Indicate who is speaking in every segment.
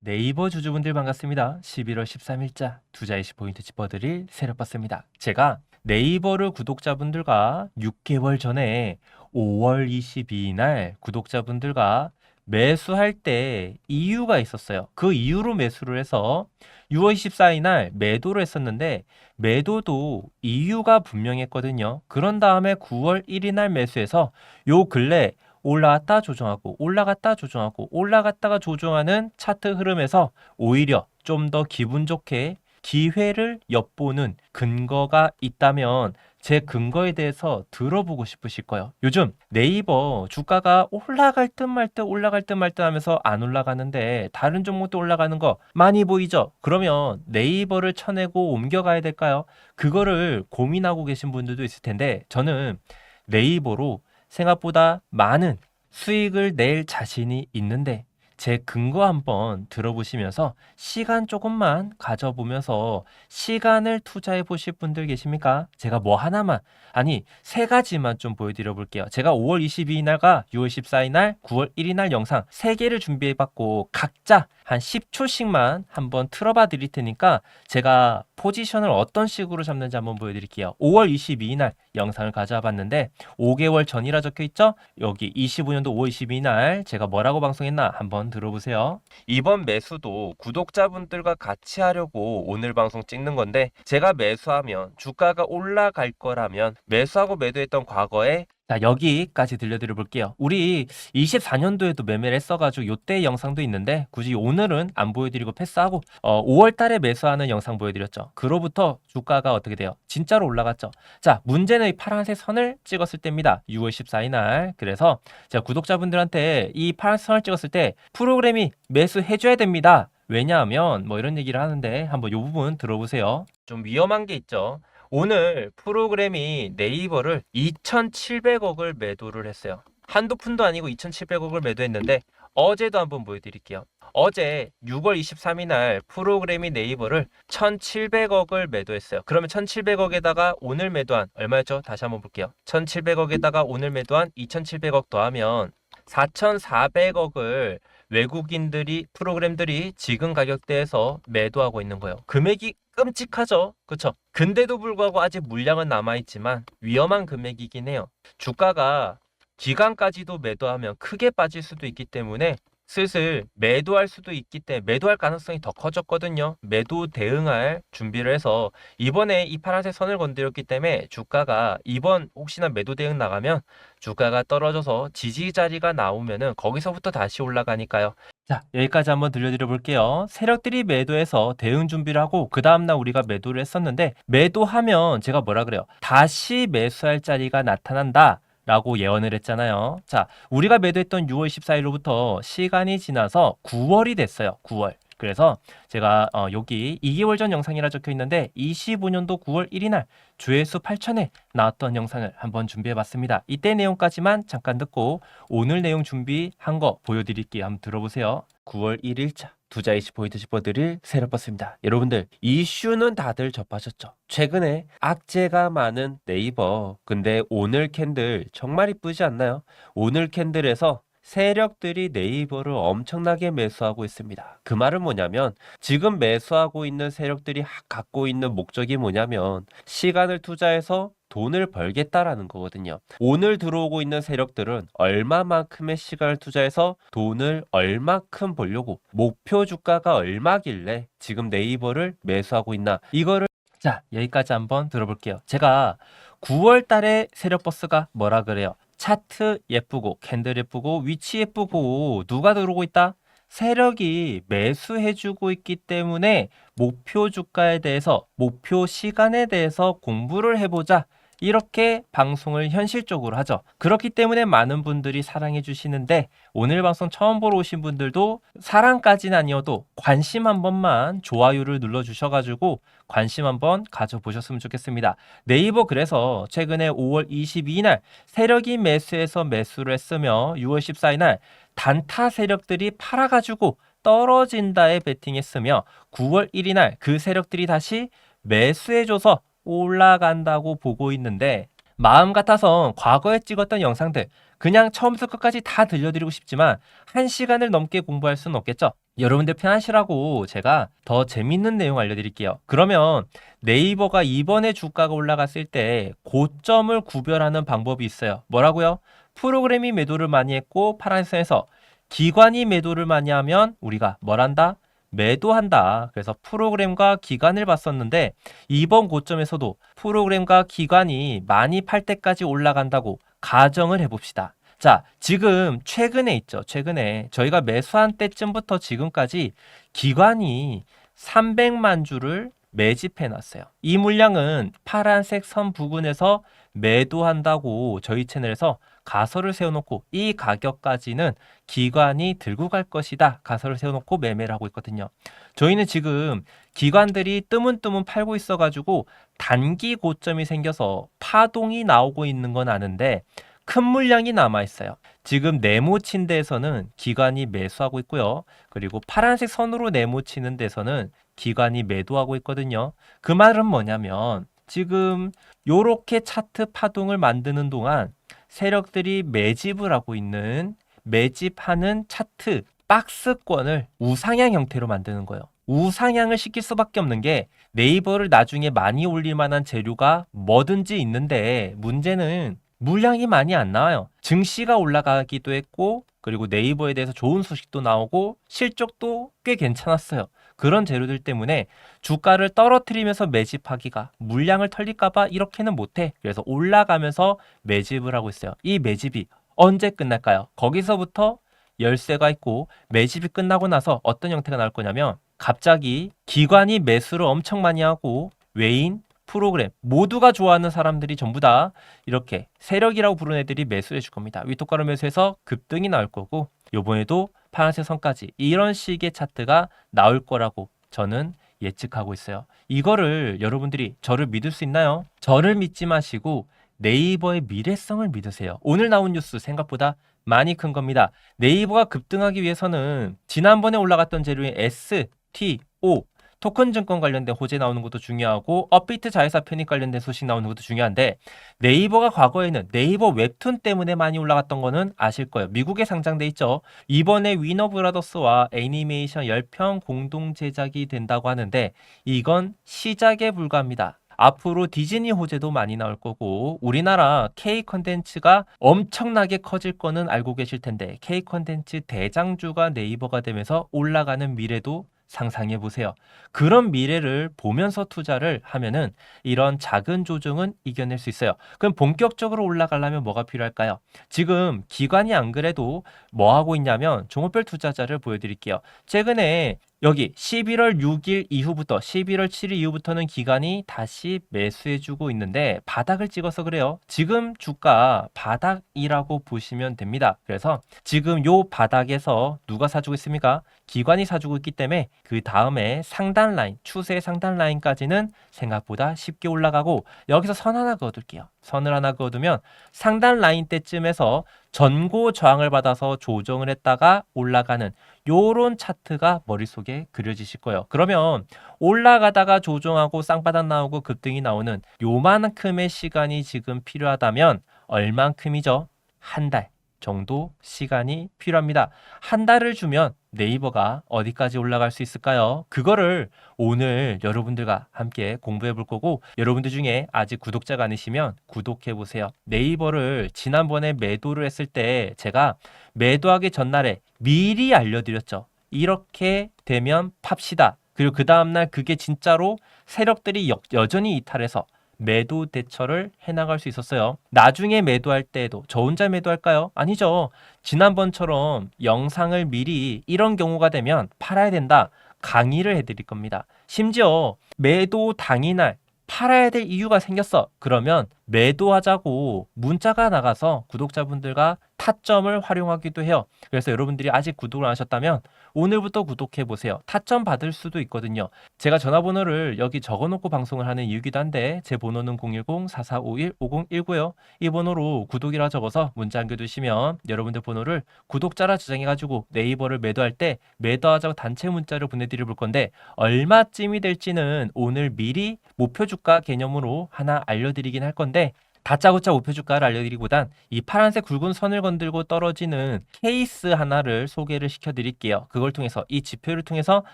Speaker 1: 네이버 주주분들 반갑습니다. 11월 13일자 투자이시 포인트 짚어드릴 세력봤습니다. 제가 네이버를 구독자분들과 6개월 전에 5월 22일 날 구독자분들과 매수할 때 이유가 있었어요. 그 이유로 매수를 해서 6월 24일 날 매도를 했었는데 매도도 이유가 분명했거든요. 그런 다음에 9월 1일 날 매수해서 요 근래 올라갔다 조정하고 올라갔다 조정하고 올라갔다가 조정하는 차트 흐름에서 오히려 좀 더 기분 좋게 기회를 엿보는 근거가 있다면 제 근거에 대해서 들어보고 싶으실 거예요. 요즘 네이버 주가가 올라갈 듯 말 듯 올라갈 듯 말 듯 하면서 안 올라가는데 다른 종목도 올라가는 거 많이 보이죠? 그러면 네이버를 쳐내고 옮겨가야 될까요? 그거를 고민하고 계신 분들도 있을 텐데 저는 네이버로 생각보다 많은 수익을 낼 자신이 있는데 제 근거 한번 들어보시면서 시간 조금만 가져보면서 시간을 투자해 보실 분들 계십니까? 제가 뭐 하나만 아니 세 가지만 좀 보여드려 볼게요. 제가 5월 22일 날과 6월 14일 날, 9월 1일 날 영상 세 개를 준비해 봤고 각자 한 10초씩만 한번 틀어봐 드릴 테니까 제가 포지션을 어떤 식으로 잡는지 한번 보여드릴게요. 5월 22일 날 영상을 가져와 봤는데 5개월 전이라 적혀 있죠? 여기 25년도 5월 22일 날 제가 뭐라고 방송했나 한번 들어보세요. 이번 매수도 구독자분들과 같이 하려고 오늘 방송 찍는 건데 제가 매수하면 주가가 올라갈 거라면 매수하고 매도했던 과거에 자 여기까지 들려드려 볼게요. 우리 24년도에도 매매를 했어가지고 요때 영상도 있는데 굳이 오늘은 안 보여드리고 패스하고 어, 5월 달에 매수하는 영상 보여드렸죠. 그로부터 주가가 어떻게 돼요? 진짜로 올라갔죠. 자 문제는 이 파란색 선을 찍었을 때입니다. 6월 14일 날 그래서 제가 구독자분들한테 이 파란색 선을 찍었을 때 프로그램이 매수해줘야 됩니다. 왜냐하면 뭐 이런 얘기를 하는데 한번 이 부분 들어보세요. 좀 위험한 게 있죠. 오늘 프로그램이 네이버를 2,700억을 매도를 했어요. 한두 푼도 아니고 2,700억을 매도했는데 어제도 한번 보여드릴게요. 어제 6월 23일 날 프로그램이 네이버를 1,700억을 매도했어요. 그러면 1,700억에다가 오늘 매도한 얼마였죠? 다시 한번 볼게요. 1,700억에다가 오늘 매도한 2,700억 더하면 4,400억을 외국인들이 프로그램들이 지금 가격대에서 매도하고 있는 거예요. 금액이 끔찍하죠. 그렇죠? 근데도 불구하고 아직 물량은 남아 있지만 위험한 금액이긴 해요. 주가가 기간까지도 매도하면 크게 빠질 수도 있기 때문에 슬슬 매도할 수도 있기 때문에 매도할 가능성이 더 커졌거든요. 매도 대응할 준비를 해서 이번에 이 파란색 선을 건드렸기 때문에 주가가 이번 혹시나 매도 대응 나가면 주가가 떨어져서 지지 자리가 나오면은 거기서부터 다시 올라가니까요. 자, 여기까지 한번 들려드려 볼게요. 세력들이 매도해서 대응 준비를 하고 그 다음날 우리가 매도를 했었는데 매도하면 제가 뭐라 그래요? 다시 매수할 자리가 나타난다. 라고 예언을 했잖아요. 자, 우리가 매도했던 6월 14일로부터 시간이 지나서 9월이 됐어요. 9월. 그래서 제가 어, 여기 2개월 전 영상이라 적혀 있는데 25년도 9월 1일 날 조회수 8천에 나왔던 영상을 한번 준비해 봤습니다. 이때 내용까지만 잠깐 듣고 오늘 내용 준비한 거 보여드릴게요. 한번 들어보세요. 9월 1일자 투자 이시 포인트 짚어드릴 세력봤습니다. 여러분들 이슈는 다들 접하셨죠? 최근에 악재가 많은 네이버 근데 오늘 캔들 정말 이쁘지 않나요? 오늘 캔들에서 세력들이 네이버를 엄청나게 매수하고 있습니다. 그 말은 뭐냐면 지금 매수하고 있는 세력들이 하- 갖고 있는 목적이 뭐냐면 시간을 투자해서 돈을 벌겠다라는 거거든요. 오늘 들어오고 있는 세력들은 얼마만큼의 시간을 투자해서 돈을 얼마큼 벌려고 목표 주가가 얼마길래 지금 네이버를 매수하고 있나 이거를 자 여기까지 한번 들어볼게요. 제가 9월 달에 세력버스가 뭐라 그래요? 차트 예쁘고 캔들 예쁘고 위치 예쁘고 누가 들어오고 있다? 세력이 매수해주고 있기 때문에 목표 주가에 대해서 목표 시간에 대해서 공부를 해보자. 이렇게 방송을 현실적으로 하죠. 그렇기 때문에 많은 분들이 사랑해 주시는데 오늘 방송 처음 보러 오신 분들도 사랑까지는 아니어도 관심 한 번만 좋아요를 눌러 주셔가지고 관심 한번 가져보셨으면 좋겠습니다. 네이버 그래서 최근에 5월 22일 날 세력이 매수해서 매수를 했으며 6월 14일 날 단타 세력들이 팔아가지고 떨어진다에 베팅했으며 9월 1일 날 그 세력들이 다시 매수해줘서 올라간다고 보고 있는데 마음 같아서 과거에 찍었던 영상들 그냥 처음부터 끝까지 다 들려드리고 싶지만 한 시간을 넘게 공부할 수는 없겠죠. 여러분들 편하시라고 제가 더 재밌는 내용 알려드릴게요. 그러면 네이버가 이번에 주가가 올라갔을 때 고점을 구별하는 방법이 있어요. 뭐라고요? 프로그램이 매도를 많이 했고 파란선에서 기관이 매도를 많이 하면 우리가 뭘 한다? 매도한다. 그래서 프로그램과 기관을 봤었는데 이번 고점에서도 프로그램과 기관이 많이 팔 때까지 올라간다고 가정을 해봅시다. 자, 지금 최근에 있죠. 최근에 저희가 매수한 때쯤부터 지금까지 기관이 300만 주를 매집해 놨어요. 이 물량은 파란색 선 부근에서 매도한다고 저희 채널에서 가설을 세워놓고 이 가격까지는 기관이 들고 갈 것이다. 가설을 세워놓고 매매를 하고 있거든요. 저희는 지금 기관들이 뜨문뜨문 팔고 있어가지고 단기 고점이 생겨서 파동이 나오고 있는 건 아는데 큰 물량이 남아 있어요. 지금 네모 친 데에서는 기관이 매수하고 있고요. 그리고 파란색 선으로 네모 치는 데서는 기관이 매도하고 있거든요. 그 말은 뭐냐면 지금 요렇게 차트 파동을 만드는 동안 세력들이 매집을 하고 있는 매집하는 차트 박스권을 우상향 형태로 만드는 거예요. 우상향을 시킬 수밖에 없는 게 네이버를 나중에 많이 올릴 만한 재료가 뭐든지 있는데 문제는 물량이 많이 안 나와요. 증시가 올라가기도 했고 그리고 네이버에 대해서 좋은 소식도 나오고 실적도 꽤 괜찮았어요. 그런 재료들 때문에 주가를 떨어뜨리면서 매집하기가 물량을 털릴까봐 이렇게는 못해. 그래서 올라가면서 매집을 하고 있어요. 이 매집이 언제 끝날까요? 거기서부터 열쇠가 있고 매집이 끝나고 나서 어떤 형태가 나올 거냐면 갑자기 기관이 매수를 엄청 많이 하고 외인 프로그램 모두가 좋아하는 사람들이 전부 다 이렇게 세력이라고 부르는 애들이 매수해 줄 겁니다. 위토가로 매수해서 급등이 나올 거고 요번에도 파란색 선까지 이런 식의 차트가 나올 거라고 저는 예측하고 있어요. 이거를 여러분들이 저를 믿을 수 있나요? 저를 믿지 마시고 네이버의 미래성을 믿으세요. 오늘 나온 뉴스 생각보다 많이 큰 겁니다. 네이버가 급등하기 위해서는 지난번에 올라갔던 재료인 S, T, O 토큰 증권 관련된 호재 나오는 것도 중요하고 업비트 자회사 편입 관련된 소식 나오는 것도 중요한데 네이버가 과거에는 네이버 웹툰 때문에 많이 올라갔던 거는 아실 거예요. 미국에 상장돼 있죠. 이번에 위너 브라더스와 애니메이션 10편 공동 제작이 된다고 하는데 이건 시작에 불과합니다. 앞으로 디즈니 호재도 많이 나올 거고 우리나라 K 컨텐츠가 엄청나게 커질 거는 알고 계실 텐데 K 컨텐츠 대장주가 네이버가 되면서 올라가는 미래도 상상해 보세요. 그런 미래를 보면서 투자를 하면은 이런 작은 조정은 이겨낼 수 있어요. 그럼 본격적으로 올라가려면 뭐가 필요할까요? 지금 기관이 안 그래도 뭐 하고 있냐면 종목별 투자자를 보여드릴게요. 최근에 여기 11월 6일 이후부터 11월 7일 이후부터는 기관이 다시 매수해주고 있는데 바닥을 찍어서 그래요. 지금 주가 바닥이라고 보시면 됩니다. 그래서 지금 요 바닥에서 누가 사주고 있습니까? 기관이 사주고 있기 때문에 그 다음에 상단 라인, 추세 상단 라인까지는 생각보다 쉽게 올라가고 여기서 선 하나 그어둘게요. 선을 하나 그어두면 상단 라인 때쯤에서 전고 저항을 받아서 조정을 했다가 올라가는 요런 차트가 머릿속에 그려지실 거예요. 그러면 올라가다가 조정하고 쌍바닥 나오고 급등이 나오는 요만큼의 시간이 지금 필요하다면 얼만큼이죠? 한 달 정도 시간이 필요합니다. 한 달을 주면 네이버가 어디까지 올라갈 수 있을까요? 그거를 오늘 여러분들과 함께 공부해 볼 거고 여러분들 중에 아직 구독자가 아니시면 구독해 보세요. 네이버를 지난번에 매도를 했을 때 제가 매도하기 전날에 미리 알려드렸죠. 이렇게 되면 팝시다. 그리고 그 다음날 그게 진짜로 세력들이 여, 여전히 이탈해서 매도 대처를 해나갈 수 있었어요. 나중에 매도할 때에도 저 혼자 매도할까요? 아니죠. 지난번처럼 영상을 미리 이런 경우가 되면 팔아야 된다. 강의를 해드릴 겁니다. 심지어 매도 당일날 팔아야 될 이유가 생겼어. 그러면 매도하자고 문자가 나가서 구독자분들과 타점을 활용하기도 해요. 그래서 여러분들이 아직 구독을 안 하셨다면 오늘부터 구독해 보세요. 타점 받을 수도 있거든요. 제가 전화번호를 여기 적어놓고 방송을 하는 이유기도 한데 제 번호는 010-4451-5019요. 이 번호로 구독이라 적어서 문자 남겨두시면 여러분들 번호를 구독자라 저장해가지고 네이버를 매도할 때 매도하자고 단체 문자를 보내드려 볼 건데 얼마쯤이 될지는 오늘 미리 목표 주가 개념으로 하나 알려드리긴 할 건데 다짜고짜 우표 주가를 알려드리기보단 이 파란색 굵은 선을 건들고 떨어지는 케이스 하나를 소개를 시켜드릴게요. 그걸 통해서 이 지표를 통해서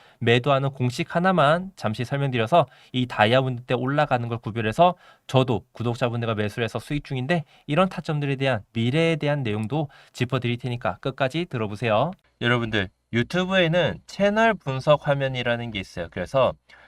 Speaker 1: 매도하는 공식 하나만 잠시 설명드려서 이 다이아몬드 때 올라가는 걸 구별해서 저도 구독자분들과 매수를 해서 수익 중인데 이런 타점들에 대한 미래에 대한 내용도 짚어드릴 테니까 끝까지 들어보세요. 여러분들 유튜브에는 채널 분석 화면이라는 게 있어요. 그래서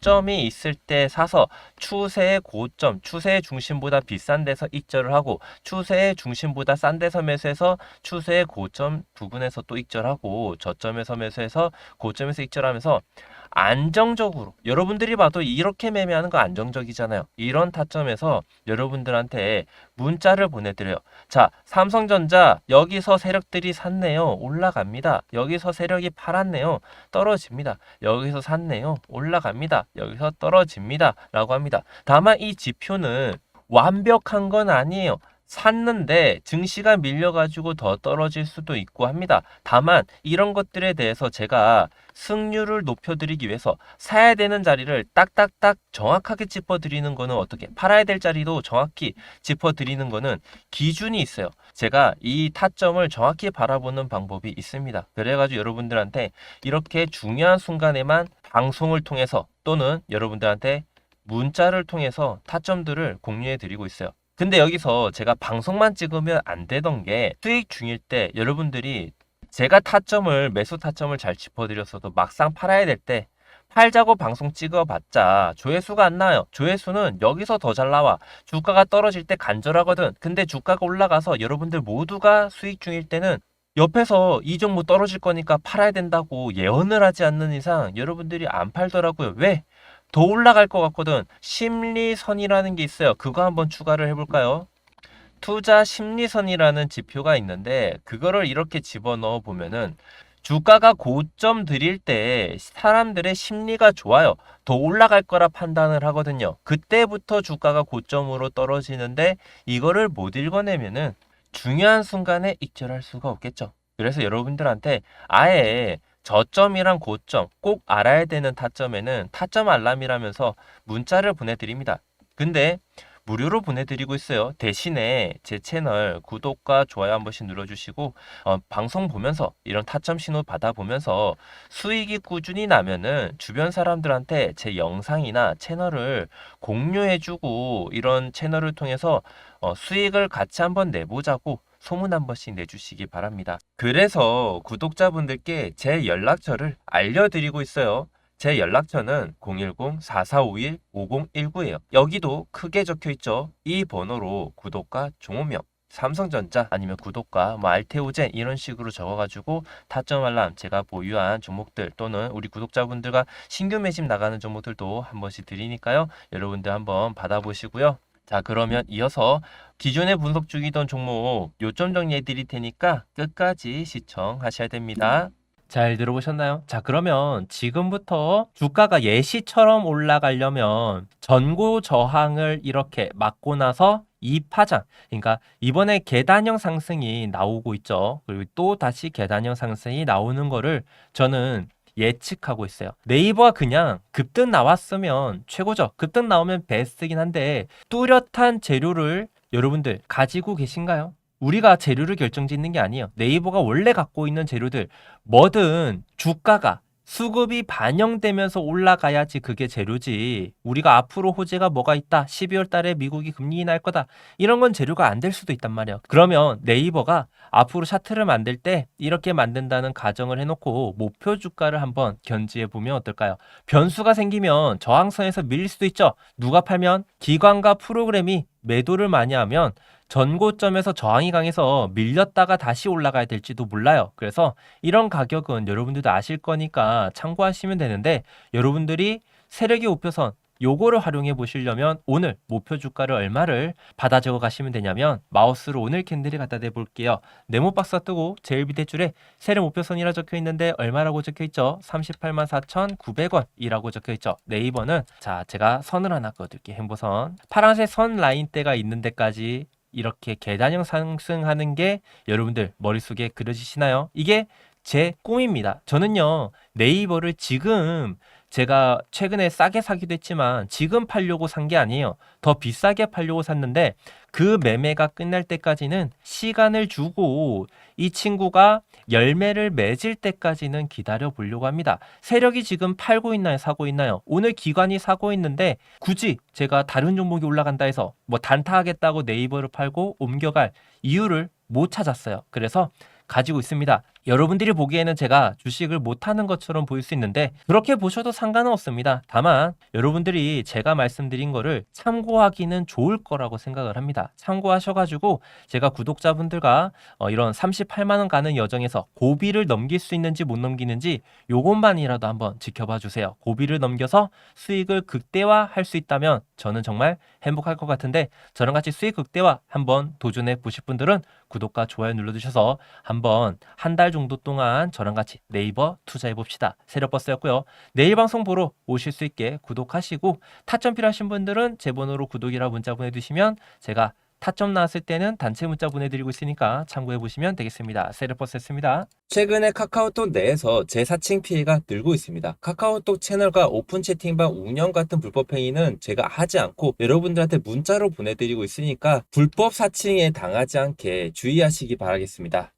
Speaker 1: 점이 있을 때 사서 추세의 고점, 추세의 중심보다 비싼 데서 익절을 하고 추세의 중심보다 싼 데서 매수해서 추세의 고점 부근에서 또 익절하고 저점에서 매수해서 고점에서 익절하면서 안정적으로 여러분들이 봐도 이렇게 매매하는 거 안정적이잖아요. 이런 타점에서 여러분들한테 문자를 보내드려요. 자, 삼성전자 여기서 세력들이 샀네요. 올라갑니다. 여기서 세력이 팔았네요. 떨어집니다. 여기서 샀네요. 올라갑니다. 여기서 떨어집니다. 라고 합니다. 다만 이 지표는 완벽한 건 아니에요. 샀는데 증시가 밀려가지고 더 떨어질 수도 있고 합니다. 다만 이런 것들에 대해서 제가 승률을 높여드리기 위해서 사야 되는 자리를 딱딱딱 정확하게 짚어드리는 거는 어떻게 팔아야 될 자리도 정확히 짚어드리는 거는 기준이 있어요. 제가 이 타점을 정확히 바라보는 방법이 있습니다. 그래가지고 여러분들한테 이렇게 중요한 순간에만 방송을 통해서 또는 여러분들한테 문자를 통해서 타점들을 공유해 드리고 있어요. 근데 여기서 제가 방송만 찍으면 안 되던 게 수익 중일 때 여러분들이 제가 타점을 매수 타점을 잘 짚어드렸어도 막상 팔아야 될 때 팔자고 방송 찍어봤자 조회수가 안 나와요. 조회수는 여기서 더 잘 나와. 주가가 떨어질 때 간절하거든. 근데 주가가 올라가서 여러분들 모두가 수익 중일 때는 옆에서 이 종목 떨어질 거니까 팔아야 된다고 예언을 하지 않는 이상 여러분들이 안 팔더라고요. 왜? 더 올라갈 것 같거든. 심리선이라는 게 있어요. 그거 한번 추가를 해볼까요? 투자 심리선이라는 지표가 있는데 그거를 이렇게 집어넣어 보면은 주가가 고점 드릴 때 사람들의 심리가 좋아요. 더 올라갈 거라 판단을 하거든요. 그때부터 주가가 고점으로 떨어지는데 이거를 못 읽어내면은 중요한 순간에 익절할 수가 없겠죠. 그래서 여러분들한테 아예 저점이랑 고점 꼭 알아야 되는 타점에는 타점 알람이라면서 문자를 보내드립니다. 근데 무료로 보내드리고 있어요. 대신에 제 채널 구독과 좋아요 한 번씩 눌러주시고 어, 방송 보면서 이런 타점 신호 받아보면서 수익이 꾸준히 나면은 주변 사람들한테 제 영상이나 채널을 공유해주고 이런 채널을 통해서 어, 수익을 같이 한번 내보자고 소문 한 번씩 내주시기 바랍니다. 그래서 구독자분들께 제 연락처를 알려드리고 있어요. 제 연락처는 010-4451-5019예요. 여기도 크게 적혀 있죠. 이 번호로 구독과 종호명, 삼성전자 아니면 구독과 뭐 알테오젠 이런 식으로 적어가지고 타점 알람 제가 보유한 종목들 또는 우리 구독자분들과 신규 매집 나가는 종목들도 한 번씩 드리니까요. 여러분들 한번 받아보시고요. 자 그러면 이어서 기존에 분석 중이던 종목 요점 정리해 드릴 테니까 끝까지 시청하셔야 됩니다. 잘 들어보셨나요? 자, 그러면 지금부터 주가가 예시처럼 올라가려면 전고 저항을 이렇게 막고 나서 이 파장, 그러니까 이번에 계단형 상승이 나오고 있죠. 그리고 또 다시 계단형 상승이 나오는 거를 저는 예측하고 있어요. 네이버가 그냥 급등 나왔으면 최고죠. 급등 나오면 베스트긴 한데 뚜렷한 재료를 여러분들 가지고 계신가요? 우리가 재료를 결정짓는 게 아니에요. 네이버가 원래 갖고 있는 재료들 뭐든 주가가 수급이 반영되면서 올라가야지 그게 재료지. 우리가 앞으로 호재가 뭐가 있다. 12월 달에 미국이 금리 인하할 거다. 이런 건 재료가 안 될 수도 있단 말이에요. 그러면 네이버가 앞으로 차트를 만들 때 이렇게 만든다는 가정을 해놓고 목표 주가를 한번 견지해 보면 어떨까요? 변수가 생기면 저항선에서 밀릴 수도 있죠. 누가 팔면 기관과 프로그램이 매도를 많이 하면 전고점에서 저항이 강해서 밀렸다가 다시 올라가야 될지도 몰라요. 그래서 이런 가격은 여러분들도 아실 거니까 참고하시면 되는데 여러분들이 세력의 우표선 요거를 활용해 보시려면 오늘 목표 주가를 얼마를 받아 적어 가시면 되냐면 마우스로 오늘 캔들을 갖다 대 볼게요. 네모 박스가 뜨고 제일 밑에 줄에 세력 목표선이라 적혀 있는데 얼마라고 적혀 있죠? 38만 4,900원이라고 적혀 있죠. 네이버는 자, 제가 선을 하나 그어 드릴게요. 행보선. 파란색 선 라인대가 있는 데까지 이렇게 계단형 상승하는 게 여러분들 머릿속에 그려지시나요? 이게 제 꿈입니다. 저는요, 네이버를 지금 제가 최근에 싸게 사기도 했지만 지금 팔려고 산 게 아니에요. 더 비싸게 팔려고 샀는데 그 매매가 끝날 때까지는 시간을 주고 이 친구가 열매를 맺을 때까지는 기다려 보려고 합니다. 세력이 지금 팔고 있나요? 사고 있나요? 오늘 기관이 사고 있는데 굳이 제가 다른 종목이 올라간다 해서 뭐 단타하겠다고 네이버를 팔고 옮겨갈 이유를 못 찾았어요. 그래서 가지고 있습니다. 여러분들이 보기에는 제가 주식을 못하는 것처럼 보일 수 있는데 그렇게 보셔도 상관은 없습니다. 다만 여러분들이 제가 말씀드린 거를 참고하기는 좋을 거라고 생각을 합니다. 참고하셔가지고 제가 구독자분들과 어, 이런 38만 원 가는 여정에서 고비를 넘길 수 있는지 못 넘기는지 요것만이라도 한번 지켜봐 주세요. 고비를 넘겨서 수익을 극대화할 수 있다면 저는 정말 행복할 것 같은데 저랑 같이 수익 극대화 한번 도전해 보실 분들은 구독과 좋아요 눌러주셔서 한번 한 달 동안 저랑 같이 네이버 투자해 봅시다. 세력버스였고요. 내일 방송 보러 오실 수 있게 구독하시고 타점 필요하신 분들은 제 번호로 구독이라 문자 보내주시면 제가 타점 나왔을 때는 단체 문자 보내드리고 있으니까 참고해 보시면 되겠습니다. 세력버스였습니다.
Speaker 2: 최근에 카카오톡 내에서 재사칭 피해가 늘고 있습니다. 카카오톡 채널과 오픈 채팅방 운영 같은 불법 행위는 제가 하지 않고 여러분들한테 문자로 보내드리고 있으니까 불법 사칭에 당하지 않게 주의하시기 바라겠습니다.